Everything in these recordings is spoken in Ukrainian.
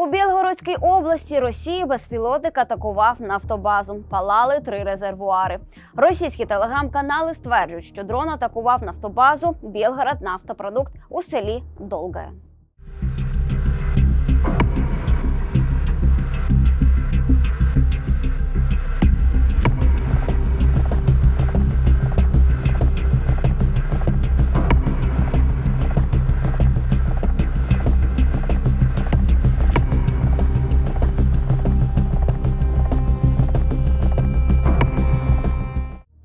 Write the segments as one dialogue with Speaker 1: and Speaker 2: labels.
Speaker 1: У Білгородській області Росії безпілотник атакував нафтобазу. Палали три резервуари. Російські телеграм-канали стверджують, що дрон атакував нафтобазу Білгород нафтопродукт у селі Долгає.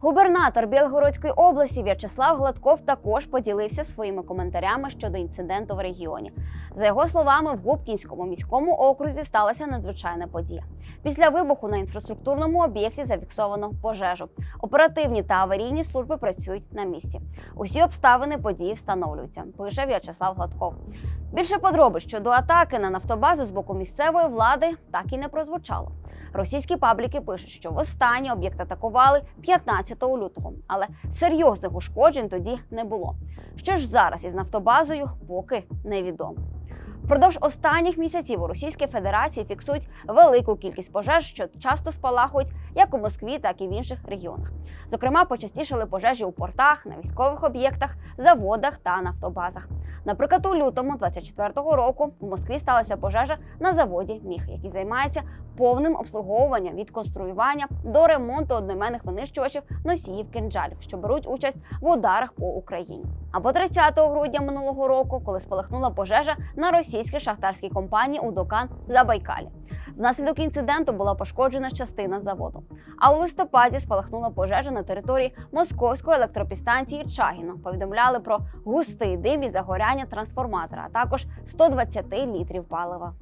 Speaker 1: Губернатор Білгородської області В'ячеслав Гладков також поділився своїми коментарями щодо інциденту в регіоні. За його словами, в Губкінському міському окрузі сталася надзвичайна подія. Після вибуху на інфраструктурному об'єкті зафіксовано пожежу. Оперативні та аварійні служби працюють на місці. Усі обставини події встановлюються. Пише В'ячеслав Гладков. Більше подробиць щодо атаки на нафтобазу з боку місцевої влади так і не прозвучало. Російські пабліки пишуть, що востаннє об'єкт атакували 15 лютого, але серйозних ушкоджень тоді не було. Що ж зараз із нафтобазою, поки невідомо. Впродовж останніх місяців у Російській Федерації фіксують велику кількість пожеж, що часто спалахують як у Москві, так і в інших регіонах. Зокрема, почастішали пожежі у портах, на військових об'єктах, заводах та нафтобазах. Наприклад, у лютому 24-го року в Москві сталася пожежа на заводі Міг, який займається повним обслуговуванням від конструювання до ремонту одноіменних винищувачів носіїв кинджалів, що беруть участь в ударах по Україні. Або 30 грудня минулого року, коли спалахнула пожежа на російській шахтарській компанії Удокан Забайкалі. Внаслідок інциденту була пошкоджена частина заводу. А у листопаді спалахнула пожежа на території московської електропідстанції Чагіно. Повідомляли про густий дим і загоряння трансформатора, а також 120 літрів палива.